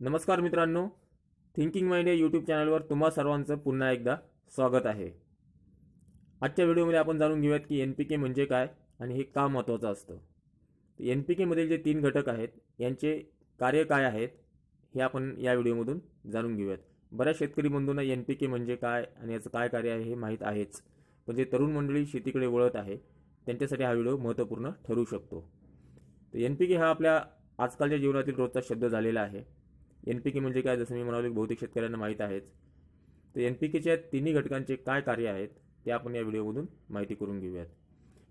नमस्कार मित्रांनो thinking mind या यूट्यूब चॅनलवर तुम्हा सर्वांचं पुन्हा एकदा स्वागत आहे. आजच्या व्हिडिओमध्ये आपण जाणून घेऊयात की एन पी के म्हणजे काय आणि हे का महत्त्वाचं असतं. एन पी केमधील जे तीन घटक आहेत यांचे कार्य काय आहेत हे आपण या व्हिडिओमधून जाणून घेऊयात. बऱ्याच शेतकरी बंधूंना एन पी के म्हणजे काय आणि याचं काय कार्य आहे हे माहीत आहेच. पण जे तरुण मंडळी शेतीकडे वळत आहे त्यांच्यासाठी हा व्हिडिओ महत्त्वपूर्ण ठरू शकतो. तर एन पी के हा आपल्या आजकालच्या जीवनातील रोजचा शब्द झालेला आहे. एन पी के म्हणजे काय? जसं मी म्हणालो बहुतेक शेतकऱ्यांना माहीत आहेच. तर एन पी केच्या तिन्ही घटकांचे काय कार्य आहेत ते आपण या व्हिडिओमधून माहिती करून घेऊयात.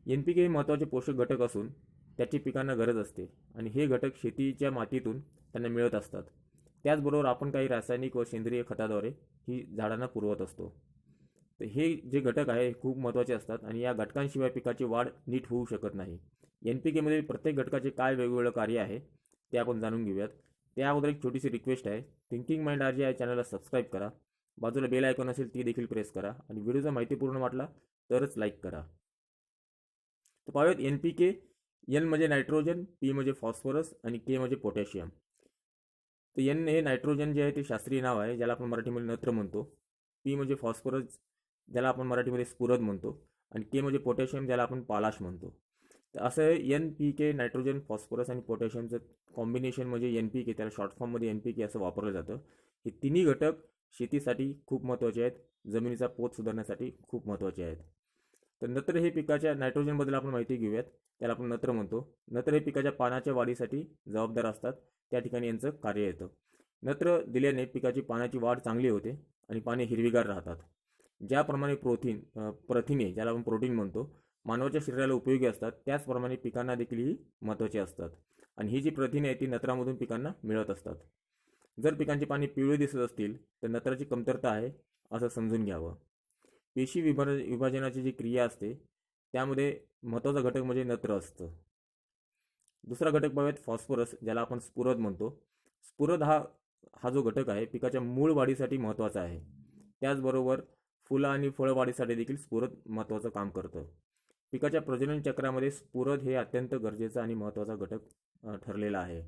एन पी के हे महत्त्वाचे पोषक घटक असून त्याची पिकांना गरज असते आणि हे घटक शेतीच्या मातीतून त्यांना मिळत असतात. त्याचबरोबर आपण काही रासायनिक व सेंद्रिय खताद्वारे ही झाडांना पुरवत असतो. तर हे जे घटक आहे हे खूप महत्त्वाचे असतात आणि या घटकांशिवाय पिकाची वाढ नीट होऊ शकत नाही. एन पी केमध्ये प्रत्येक घटकाचे काय वेगवेगळं कार्य आहे ते आपण जाणून घेऊयात. त्या अगोदर एक छोटीशी रिक्वेस्ट आहे. थिंकिंग माइंड आर जी या चॅनलला सबस्क्राईब करा. बाजूला बेल आयकॉन असेल ती देखील प्रेस करा. आणि व्हिडिओचा माहितीपूर्ण वाटला तरच लाईक करा. तर पाहूयात एन पी के एन म्हणजे नायट्रोजन पी म्हणजे फॉस्फरस आणि के म्हणजे पोटॅशियम तर एन हे नायट्रोजन जे आहे ते शास्त्रीय नाव आहे ज्याला आपण मराठीमध्ये नत्र म्हणतो. पी म्हणजे फॉस्फरस ज्याला आपण मराठीमध्ये स्फुरद म्हणतो. आणि के म्हणजे पोटॅशियम ज्याला आपण पालाश म्हणतो. तर असं N P K nitrogen phosphorus आणि पोटॅशियमचं कॉम्बिनेशन म्हणजे एन पी के त्याला शॉर्ट फॉर्ममध्ये एन पी के असं वापरलं जातं. हे तिन्ही घटक शेतीसाठी खूप महत्त्वाचे आहेत. जमिनीचा पोत सुधारण्यासाठी खूप महत्त्वाचे आहेत. तर नत्र हे पिकाच्या नायट्रोजनबद्दल आपण माहिती घेऊयात. त्याला आपण नत्र म्हणतो. नत्र हे पिकाच्या पानाच्या वाढीसाठी जबाबदार असतात. त्या ठिकाणी यांचं कार्य येतं. नत्र दिल्याने पिकाची पानाची वाढ चांगली होते आणि पाने हिरवीगार राहतात. ज्याप्रमाणे प्रोथीन प्रथिने ज्याला आपण प्रोटीन म्हणतो मानवाच्या शरीराला उपयोगी असतात. त्याचप्रमाणे पिकांना देखील ही महत्त्वाची असतात. आणि ही जी प्रथिने आहे ती नत्रामधून पिकांना मिळत असतात. जर पिकांची पाणी पिवळी दिसत असतील तर नत्राची कमतरता आहे असं समजून घ्यावं. पेशी विभाज विभाजनाची जी क्रिया असते त्यामध्ये महत्त्वाचा घटक म्हणजे नत्र असतं. दुसरा घटक पाहूयात फॉस्फरस ज्याला आपण स्फुरद म्हणतो. स्फुरद हा हा जो घटक आहे पिकाच्या मूळ वाढीसाठी महत्त्वाचा आहे. त्याचबरोबर फुलं आणि फळवाढीसाठी देखील स्फुरद महत्त्वाचं काम करतं. पिकाच्या प्रजनन चक्रामध्ये स्फुरद हे अत्यंत गरजेचा आणि महत्त्वाचा घटक ठरलेला आहे.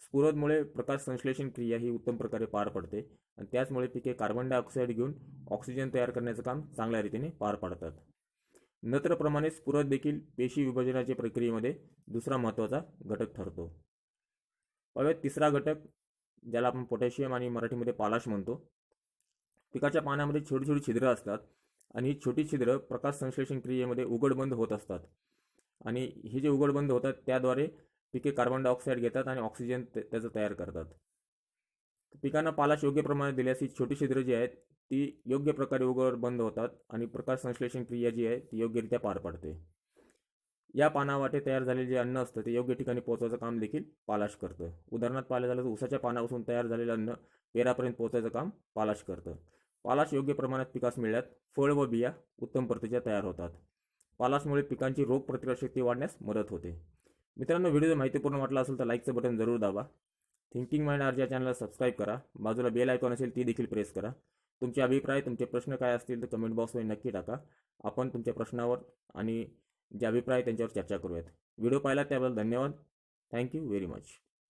स्फुरदमुळे प्रकाश संश्लेषण क्रिया ही उत्तम प्रकारे पार पडते आणि त्याचमुळे पिके कार्बन डायऑक्साईड घेऊन ऑक्सिजन तयार करण्याचं काम चांगल्या रीतीने पार पाडतात. नत्रप्रमाणे स्फुरद देखील पेशी विभाजनाच्या प्रक्रियेमध्ये दुसरा महत्त्वाचा घटक ठरतो. पाहूयात तिसरा घटक ज्याला आपण पोटॅशियम आणि मराठीमध्ये पालाश म्हणतो. पिकाच्या पानामध्ये छोटी छोटी छिद्रं असतात. आणि ही छोटी छिद्रं प्रकाश संश्लेषण क्रियेमध्ये उघडबंद होत असतात. आणि हे जे उघडबंद होतात त्याद्वारे पिके कार्बन डायऑक्साईड घेतात आणि ऑक्सिजन त्याचं तयार करतात. पिकांना पालाश योग्य प्रमाणात दिल्यास ही छोटी छिद्र जी आहेत ती योग्य प्रकारे उघड बंद होतात आणि प्रकाश संश्लेषण क्रिया जी आहे ती योग्यरित्या पार पडते. या पानावाटे तयार झालेले जे अन्न असतं ते योग्य ठिकाणी पोहोचवायचं काम देखील पालाश करतं. उदाहरणार्थ पाहिलं झालं तर उसाच्या पानापासून तयार झालेलं अन्न पेरापर्यंत पोहोचायचं काम पालाश करतं. पालाश योग्य प्रमाणात पिकास मिळल्यात फळ व बिया उत्तम प्रतीच्या तयार होतात. पालाशमुळे पिकांची रोग प्रतिकारशक्ती वाढण्यास मदत होते. मित्रांनो व्हिडिओ माहितीपूर्ण वाटला असेल तर लाईकचं बटन जरूर दाबा. थिंकिंग माइंड आर या चॅनलला सबस्क्राईब करा. बाजूला बेल आयकॉन असेल ती देखील प्रेस करा. तुमचे अभिप्राय तुमचे प्रश्न काय असतील तर कमेंट बॉक्समध्ये नक्की टाका. आपण तुमच्या प्रश्नावर आणि जे अभिप्राय त्यांच्यावर चर्चा करूयात. व्हिडिओ पाहिला त्याबद्दल धन्यवाद. Thank you very much